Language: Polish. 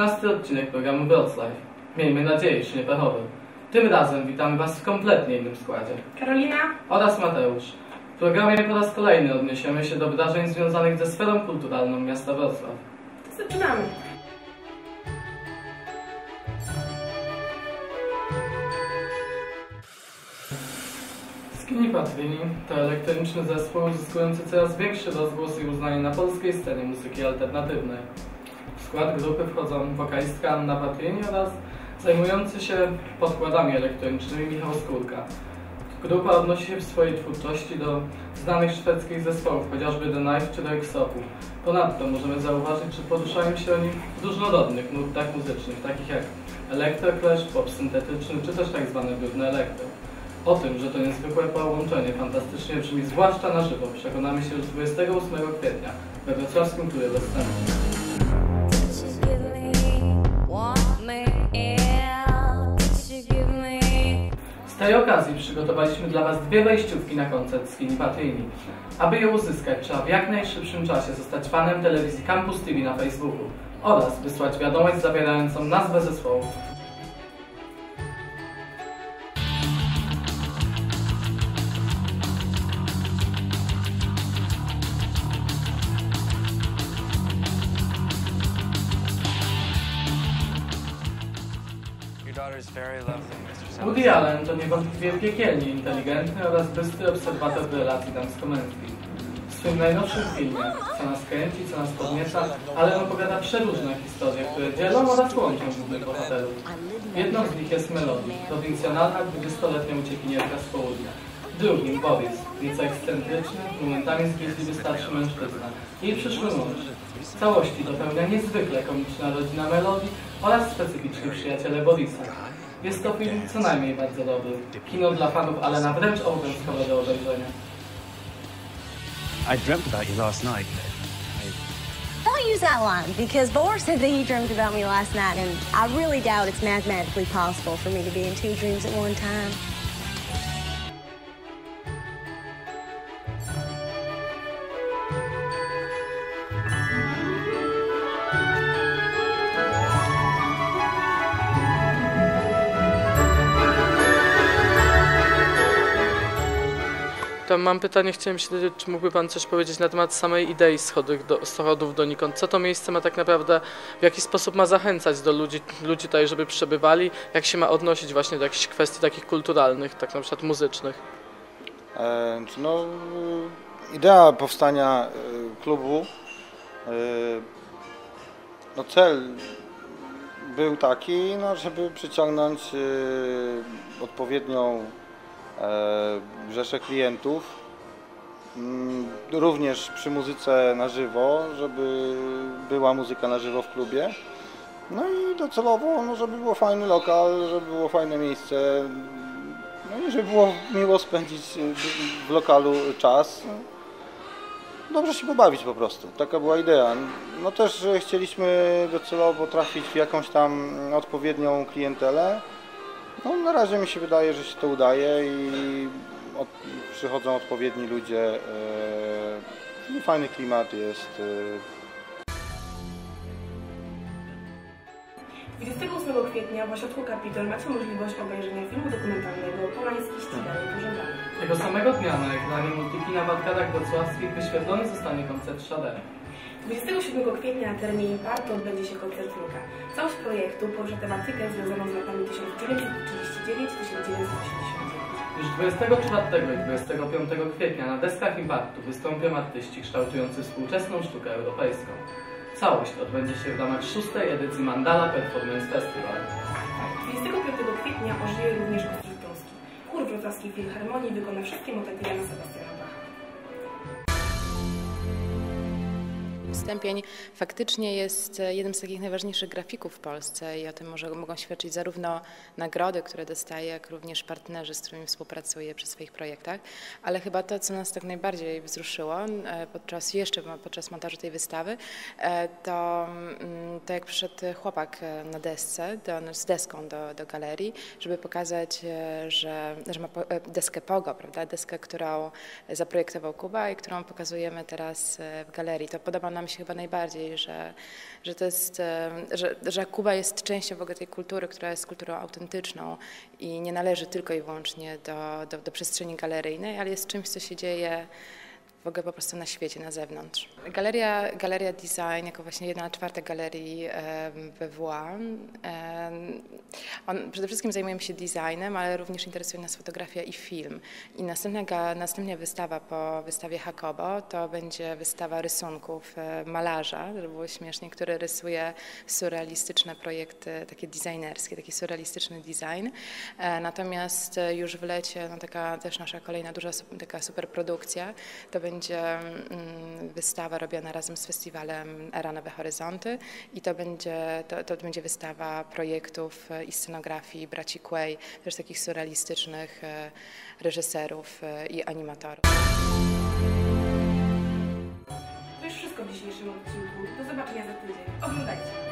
13 odcinek programu Wrocław. Miejmy nadzieję, że nie pechowy. Tym razem witamy Was w kompletnie innym składzie. Karolina? Oraz Mateusz. W programie po raz kolejny odniesiemy się do wydarzeń związanych ze sferą kulturalną miasta Wrocław. Zaczynamy. Skinny Patrini to elektroniczny zespół uzyskujący coraz większy rozgłos i uznanie na polskiej scenie muzyki alternatywnej. Skład grupy wchodzą wokalistka Anna Patrini oraz zajmujący się podkładami elektronicznymi Michał Skórka. Grupa odnosi się w swojej twórczości do znanych szwedzkich zespołów, chociażby The Knife czy Rexopu. Ponadto możemy zauważyć, że poruszają się oni w różnorodnych nurtach muzycznych, takich jak elektroclash, pop syntetyczny czy też tak zwane brudne elektro. O tym, że to niezwykłe połączenie fantastycznie brzmi zwłaszcza na żywo, przekonamy się już 28 kwietnia we wrocławskim klubie Westernowym. Z tej okazji przygotowaliśmy dla Was dwie wejściówki na koncert Skinny Patrini. Aby je uzyskać, trzeba w jak najszybszym czasie zostać fanem telewizji Campus TV na Facebooku oraz wysłać wiadomość zawierającą nazwę zespołu. Woody Allen to niewątpliwie piekielnie inteligentny oraz bystry obserwator relacji damsko-męskich. W swym najnowszym filmie, co nas kręci, co nas podnieca, Allen opowiada przeróżne historie, które dzielą oraz łączą głównych bohaterów. Jedną z nich jest Melody, prowincjonalna 20-letnia uciekinierka z południa. Drugim Boris, nieco ekscentryczny, momentami zgryźliwy starszy mężczyzna. Jej przyszły mąż. Całości dopełnia niezwykle komiczna rodzina Melody oraz specyficzni przyjaciele Borisa. Jest to film co najmniej bardzo dobry. Kino dla fanów Alena wręcz obowiązkowe do obejrzenia. I dreamt about you last night. Don't use that line because Boris said that he dreamed about me last night, and I really doubt it's mathematically possible for me to be in two dreams at one time. Mam pytanie, chciałem się dowiedzieć, czy mógłby Pan coś powiedzieć na temat samej idei schodów, do, schodów? Co to miejsce ma tak naprawdę, w jaki sposób ma zachęcać do ludzi, ludzi tutaj, żeby przebywali? Jak się ma odnosić właśnie do jakichś kwestii takich kulturalnych, tak na przykład muzycznych? E, No, idea powstania y, klubu, y, no cel był taki, no, żeby przyciągnąć odpowiednią e, rzeszę klientów, Mm, również przy muzyce na żywo, żeby była muzyka na żywo w klubie. No i docelowo, no, żeby było fajny lokal, żeby było fajne miejsce, no i żeby było miło spędzić y, w lokalu czas. Dobrze się pobawić po prostu. Taka była idea. No też chcieliśmy docelowo trafić w jakąś tam odpowiednią klientelę. No na razie mi się wydaje, że się to udaje i od, przychodzą odpowiedni ludzie. y, i fajny klimat jest. y, 28 kwietnia w ośrodku Kapitol macie możliwość obejrzenia filmu dokumentalnego Polański ścigany pożądany. Tego samego dnia na ekranie Multikina w Arkadach Wrocławskich wyświetlony zostanie koncert Shadera. 27 kwietnia na terenie Impartu odbędzie się koncert Luka. Całość projektu porusza tematykę związaną z latami 1939-1989. Już 24 i 25 kwietnia na deskach Impartu wystąpią artyści kształtujący współczesną sztukę europejską. Całość odbędzie się w ramach szóstej edycji Mandala Performance Festival. 25 kwietnia ożyje również Ostrów Śląski. Chór Wrocławskiej Filharmonii wykona wszystkie motety Jana Sebastiana Stępień faktycznie jest e, jednym z takich najważniejszych grafików w Polsce i o tym może mogą świadczyć zarówno nagrody, które dostaje, jak również partnerzy, z którymi współpracuje przy swoich projektach. Ale chyba to, co nas tak najbardziej wzruszyło e, podczas jeszcze podczas montażu tej wystawy, e, to, mm, to jak przyszedł chłopak na desce, do, z deską do, do galerii, żeby pokazać, że, że ma deskę Pogo, prawda? Deskę, którą zaprojektował Kuba i którą pokazujemy teraz w galerii. To podoba nam się chyba najbardziej, że, że to jest, e, że, że Kuba jest częścią w ogóle tej kultury, która jest kulturą autentyczną i nie należy tylko i wyłącznie do, do, do przestrzeni galeryjnej, ale jest czymś, co się dzieje w ogóle po prostu na świecie, na zewnątrz. Galeria, Galeria Design, jako właśnie jedna czwarta galerii em, on, przede wszystkim zajmujemy się designem, ale również interesuje nas fotografia i film. I następna, następna wystawa po wystawie Hakobo to będzie wystawa rysunków e, malarza, żeby było śmiesznie, który rysuje surrealistyczne projekty, takie designerskie, taki surrealistyczny design. E, Natomiast e, już w lecie, no taka też nasza kolejna duża taka superprodukcja, to będzie mm, wystawa robiona razem z festiwalem Era Nowe Horyzonty i to będzie, to, to będzie wystawa projektów e, i scenografii braci Quay, też takich surrealistycznych e, reżyserów e, i animatorów. To już wszystko w dzisiejszym odcinku. Do zobaczenia za tydzień. Oglądajcie.